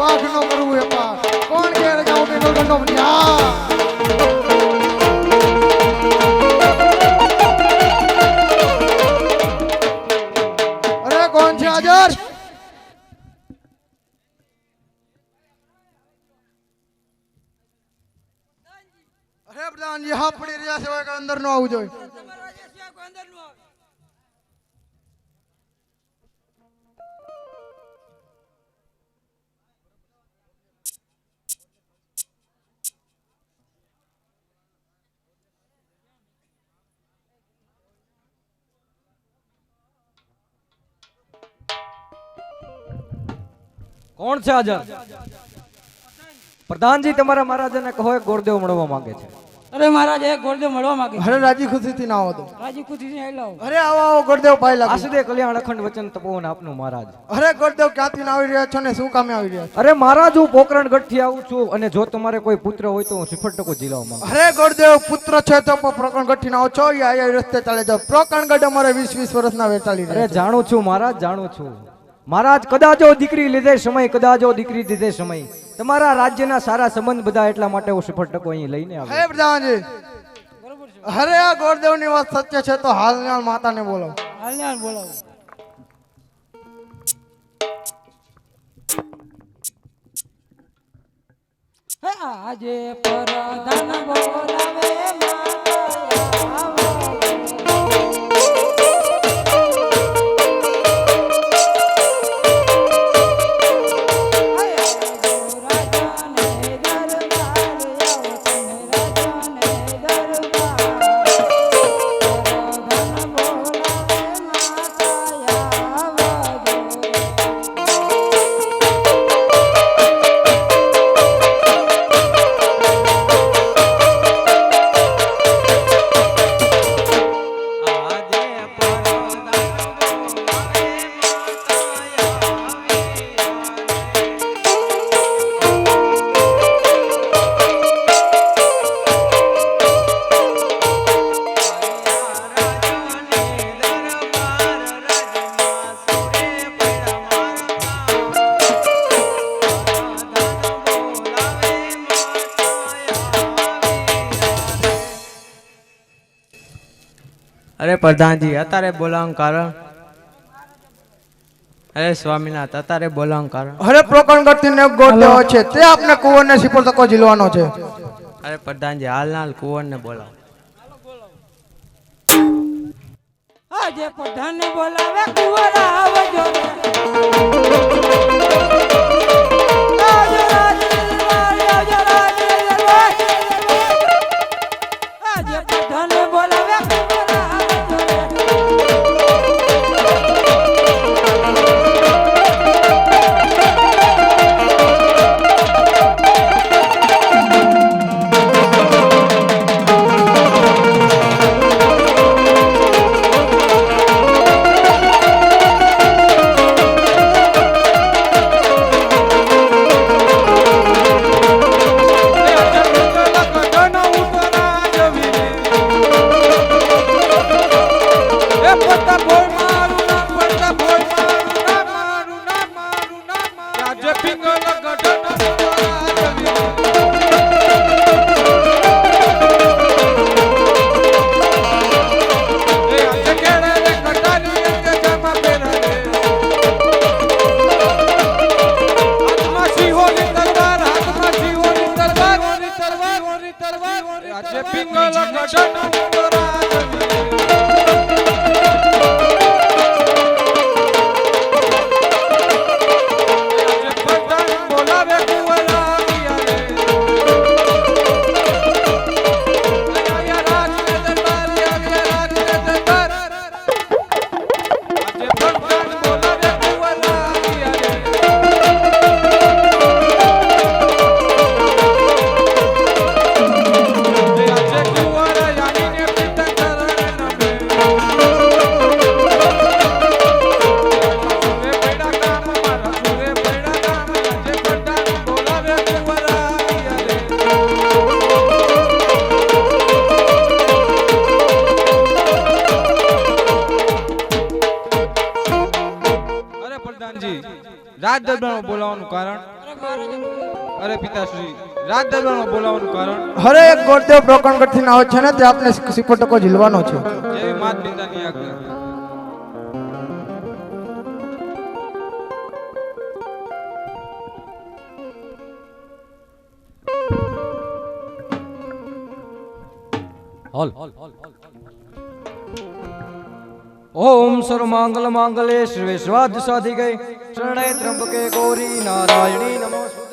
વાઘ નો કરવું એ પાસ કોણ કે ગાઉ મે નો ગંડો હા. અરે, કોણ છે હાજર? અરે પ્રધાનજી હા, પડી રહ્યા છે અંદર નો આવવું જોઈએ. અંદર નો આવે? કોણ છે હાજર? પ્રધાનજી તમારા મહારાજાને કહો એક ગોરદેવ મળવા માંગે છે. અરે મહારાજ એક ગોરદેવ મળવા માંગે છે. અરે રાજી ખુશીથી ના આવો તો રાજી ખુશી આઈ લાવો. અરે આવો આવો ગોરદેવ ભાઈ લાગો. આસુદે કલ્યાણ અખંડ વચન તપોવન આપનું મહારાજ. અરે ગોરદેવ ક્યાંથી ના આવી રહ્યા છો ને શું કામે આવી રહ્યા છો? અરે મહારાજ હું પોકરણગઢથી આવું છું અને જો તમારે કોઈ પુત્ર હોય તો હું સિફર ટકો જીલાવ માંગુ અરે ગોરદેવ પુત્ર છે તો પ્રકરણગઢથી ના આવો છો? યા યા રસ્તે ચાલે જાઓ ગઢ અમારે વીસ વીસ વર્ષના વેચાલી અરે જાણું છું મહારાજ જાણું છું. મહારાજ કદાચો દીકરી લીધે સમય કદાચો દીકરી લીધે સમય. તમારા રાજ્યના સારા સંબંધ બધા એટલા માટે હું સફળ ટકો અહીં લઈને હે પ્રધાનજી બરોબર અરે આ ગોરદેવની વાત સત્ય છે તો હાલ માતાને બોલો. હાલ બોલો. બોલાવો હે આજે પરધાન બોલાવે. અરે પ્રધાનજી અત્યારે બોલાવવાનું કારણ? અરે સ્વામીનાથ અત્યારે બોલાવવાનું કારણ? અરે પ્રકરણ કરતી ને ગોઠવ્યો છે તે આપને કુંવર ને સિપોર તકો ઝીલવાનો છે. અરે પ્રધાનજી હાલ ના હાલ કુંવરને બોલાવો. આજે પ્રધાન બોલાવે કુંવર આવજો. રાજ દરબારમાં બોલાવવાનું કારણ? અરે પિતાશ્રી રાજ દરબારમાં બોલાવવાનું કારણ? હરે એક ગોરદેવ પ્રકરણગઢથી આવો છે ને તે આપને સિપોટકો ઝીલવાનો છે. જેવી માત પિતાની આજ્ઞા. હાલ. ઓમ સર્વમાંગલ માંગલે શિવે સ્વાદ સાધી ગઈ શરણે ત્રંબકે ગૌરી નારાયણી નમોસ્તુ